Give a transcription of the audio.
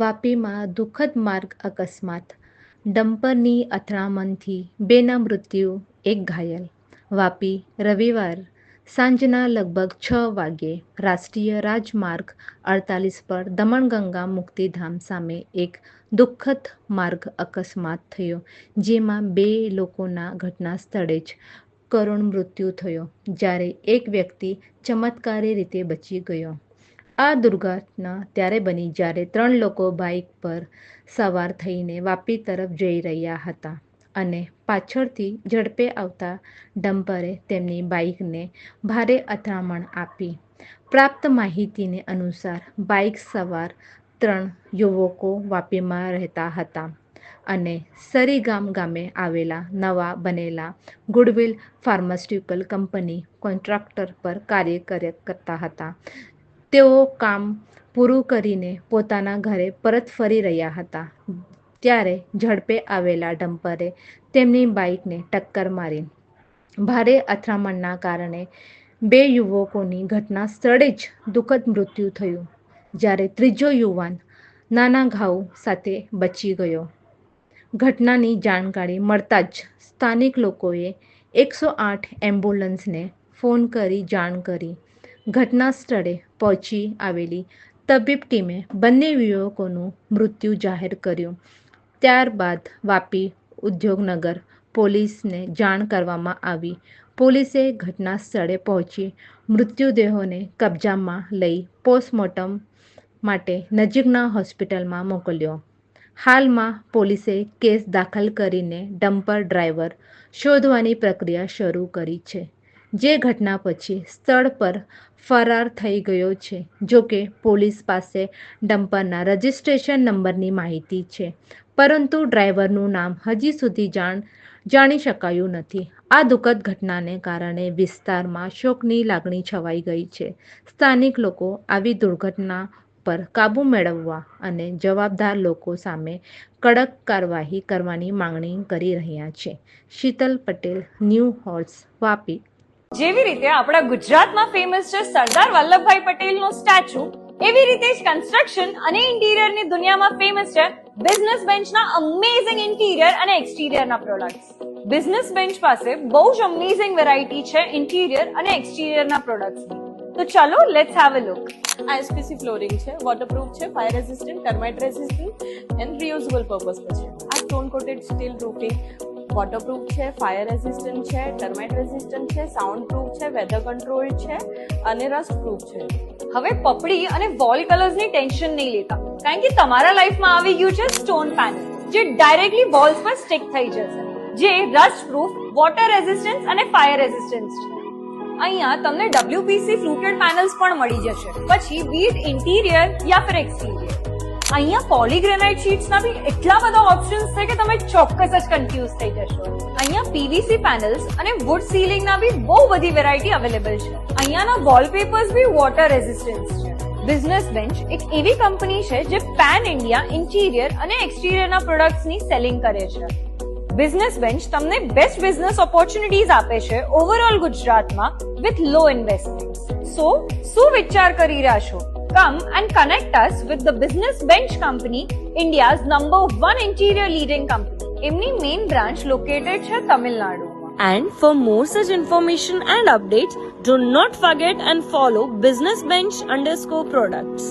વાપીમાં દુઃખદ માર્ગ અકસ્માત. ડમ્પરની અથડામણથી બેના મૃત્યુ, એક ઘાયલ. વાપી, રવિવાર સાંજના લગભગ છ વાગ્યે રાષ્ટ્રીય રાજમાર્ગ અડતાલીસ પર દમણગંગા મુક્તિધામ સામે એક દુઃખદ માર્ગ અકસ્માત થયો, જેમાં બે લોકોના ઘટના સ્થળે જ કરુણ મૃત્યુ થયો, જ્યારે એક વ્યક્તિ ચમત્કારી રીતે બચી ગયો. આ દુર્ઘટના ત્યારે બની જ્યારે ત્રણ લોકો બાઇક પર સવાર થઈને વાપી તરફ જઈ રહ્યા હતા અને પાછળથી ઝડપે આવતા ડમ્પરે તેમની બાઇકને ભારે અથડામણ આપી. પ્રાપ્ત માહિતીને અનુસાર બાઇક સવાર ત્રણ યુવકો વાપીમાં રહેતા હતા અને સરીગામ ગામે આવેલા નવા બનેલા ગુડવિલ ફાર્માસ્યુટિકલ કંપની કોન્ટ્રાક્ટર પર કાર્ય કરતા હતા. તેઓ કામ પૂરું કરીને પોતાના ઘરે પરત ફરી રહ્યા હતા. ત્યારે ઝડપે આવેલા ડમ્પરે તેમની બાઇકને ટક્કર મારી. ભારે અથડામણના કારણે બે યુવકોની ઘટના સ્થળે જ દુઃખદ મૃત્યુ થયું, જ્યારે ત્રીજો યુવાન નાના ઘાવ સાથે બચી ગયો. ઘટનાની જાણકારી મળતા જ સ્થાનિક લોકોએ એકસો આઠ એમ્બ્યુલન્સને ફોન કરી જાણ કરી ઘટના સ્થળે પહોંચી આવેલી તબીબ ટીમે બંને યુવકોનું મૃત્યુ જાહેર કર્યું. ત્યારબાદ વાપી ઉદ્યોગનગર પોલીસને જાણ કરવામાં આવી. પોલીસે ઘટના સ્થળે પહોંચી મૃત્યુદેહોને કબજામાં લઈ પોસ્ટમોર્ટમ માટે નજીકના હોસ્પિટલમાં મોકલ્યો. હાલમાં પોલીસે કેસ દાખલ કરીને ડમ્પર ડ્રાઈવર શોધવાની પ્રક્રિયા શરૂ કરી છે. જે ઘટના પછી સ્થળ પર ફરાર થઈ ગયો છે. જોકે પોલીસ પાસે ડમ્પરના રજિસ્ટ્રેશન નંબરની માહિતી છે. પરંતુ ડ્રાઈવરનું નામ હજી સુધી જાણ, જાણી શકાયું નથી. આ દુઃખદ ઘટનાને કારણે વિસ્તારમાં શોકની લાગણી છવાઈ ગઈ છે. સ્થાનિક લોકો આવી દુર્ઘટના પર કાબૂ મેળવવા અને જવાબદાર લોકો સામે કડક કાર્યવાહી કરવાની માંગણી કરી રહ્યા છે. શીતલ પટેલ, ન્યૂ હોલ્સ, વાપી. જેવી રીતે આપણા ગુજરાતમાં ફેમસ છે સરદાર વલ્લભભાઈ પટેલનો સ્ટેચ્યુ એવી રીતે જ કન્સ્ટ્રક્શન અને ઇન્ટિરિયરની દુનિયામાં ફેમસ છે બિઝનેસ બેન્ચના અમેઝિંગ ઇન્ટિરિયર અને એક્સટિરિયરના પ્રોડક્ટ્સ બિઝનેસ બેન્ચ પાસે બહુ જ અમેઝિંગ વેરાયટી છે ઇન્ટિરિયર અને એક્સટિરિયરના પ્રોડક્ટ્સ તો ચલો let's have a look ISPC flooring છે વોટરપ્રૂફ છે fire resistant termite resistant and reusable purpose પર છે. આ stone coated steel roofing waterproof છે ફાયર રેઝિસ્ટન્ટ છે ટર્માઇટ રેઝિસ્ટન્ટ છે સાઉન્ડ પ્રૂફ છે વેધર કંટ્રોલ છે, અને રસ્ટ પ્રૂફ છે. હવે પપડી અને વોલ કલર્સની ટેન્શન નહીં લેતા. કારણ કે તમારા લાઈફમાં આવી ગયું છે સ્ટોન પેનલ જે ડાયરેક્ટલી વોલ્સ પર સ્ટિક થઈ જશે. જે રસ્ટ પ્રૂફ વોટર રેઝિસ્ટન્સ અને ફાયર રેઝિસ્ટન્સ છે. અહીંયા તમને ડબ્લ્યુપીસી ફ્લુટેડ પેનલ્સ પણ મળી જશે. પછી બીટ ઇન્ટિરિયર યા ફિર એક્સટિરિયર અહીંયા પોલીગ્રેનાઇટ શીટ્સના બી એટલા બધા ઓપ્શન્સ છે કે તમે ચોક્કસ જ કન્ફ્યુઝ થઈ જશો. અહીંયા પીવીસી પેનલ્સ અને વુડ સીલિંગના બી બહુ બધી વેરાયટી અવેલેબલ છે. અહીંયાના વોલપેપર્સ બી વોટર રેઝિસ્ટન્સ છે. બિઝનેસ બેન્ચ એક એવી કંપની છે જે પેન ઇન્ડિયા ઇન્ટિરિયર અને એક્સટિરિયરના પ્રોડક્ટ્સની સેલિંગ કરે છે. બિઝનેસ બેન્ચ તમને બેસ્ટ બિઝનેસ ઓપોર્ચ્યુનિટીઝ આપે છે ઓવરઓલ ગુજરાતમાં વિથ લો ઇન્વેસ્ટમેન્ટ સો શું વિચાર કરી રહ્યા છો? come and connect us with the Business Bench Company, India's number one interior leading company, IMNI main branch located in Tamil Nadu. And for more such information and updates, do not forget and follow Business Bench underscore products.